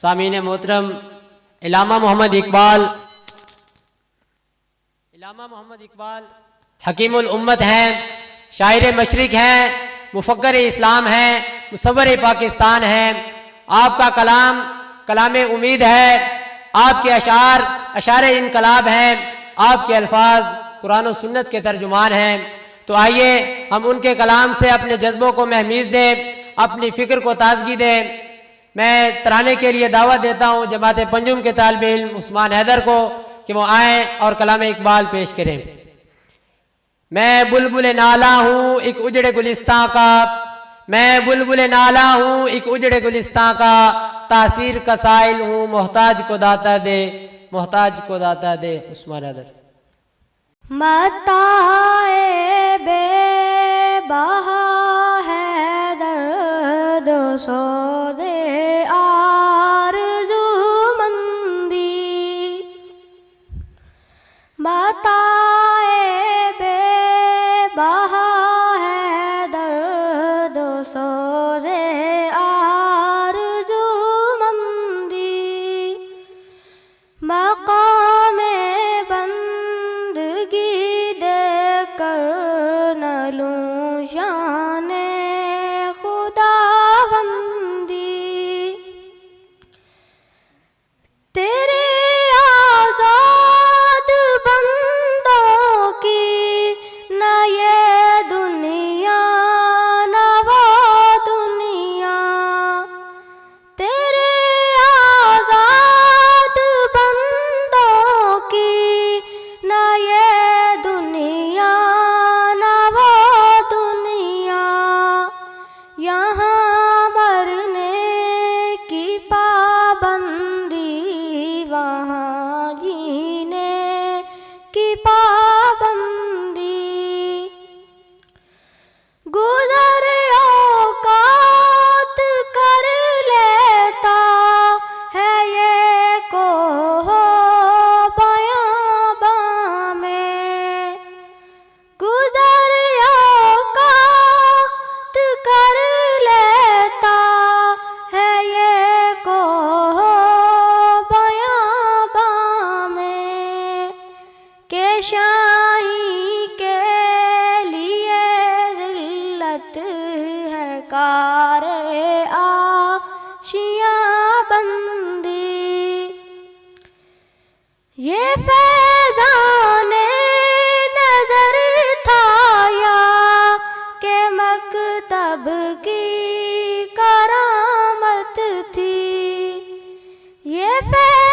سامعین محترم، علامہ محمد اقبال۔ علامہ محمد اقبال حکیم الامت ہیں، شاعر مشرق ہیں، مفکر اسلام ہیں، مصور پاکستان ہیں۔ آپ کا کلام کلام امید ہے۔ آپ کے اشعار اشعار انقلاب ہیں۔ آپ کے الفاظ قرآن و سنت کے ترجمان ہیں۔ تو آئیے ہم ان کے کلام سے اپنے جذبوں کو مہمیز دیں، اپنی فکر کو تازگی دیں۔ میں ترانے کے لیے دعوت دیتا ہوں جماعت پنجم کے طالب علم عثمان حیدر کو کہ وہ آئیں اور کلام اقبال پیش کریں۔ میں بلبل نالا ہوں، ایک اجڑے گلستان کا۔ میں بلبل نالا ہوں، ایک اجڑے گلستان کا۔ تاثیر کا سائل ہوں، محتاج کو داتا دے، محتاج کو داتا دے عثمان حیدر۔ متاع بے بہا ہے درد و سود longe. یہاں مرنے کی پابندی وہاں جینے کی پابندی۔ ہے کار آشیاں بندی۔ یہ فیضان نظر تھا یا کہ مکتب کی کرامت تھی۔ یہ فیضان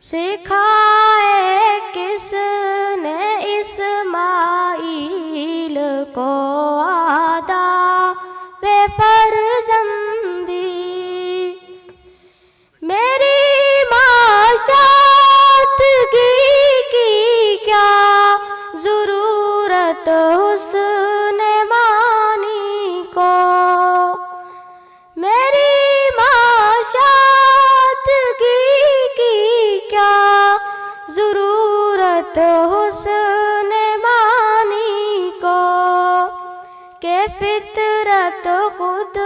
谁靠？تو حسن مانی کو کہ فطرت خود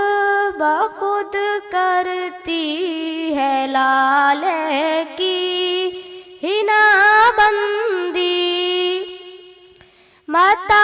بخود کرتی ہے لال کی ہنا بندی متا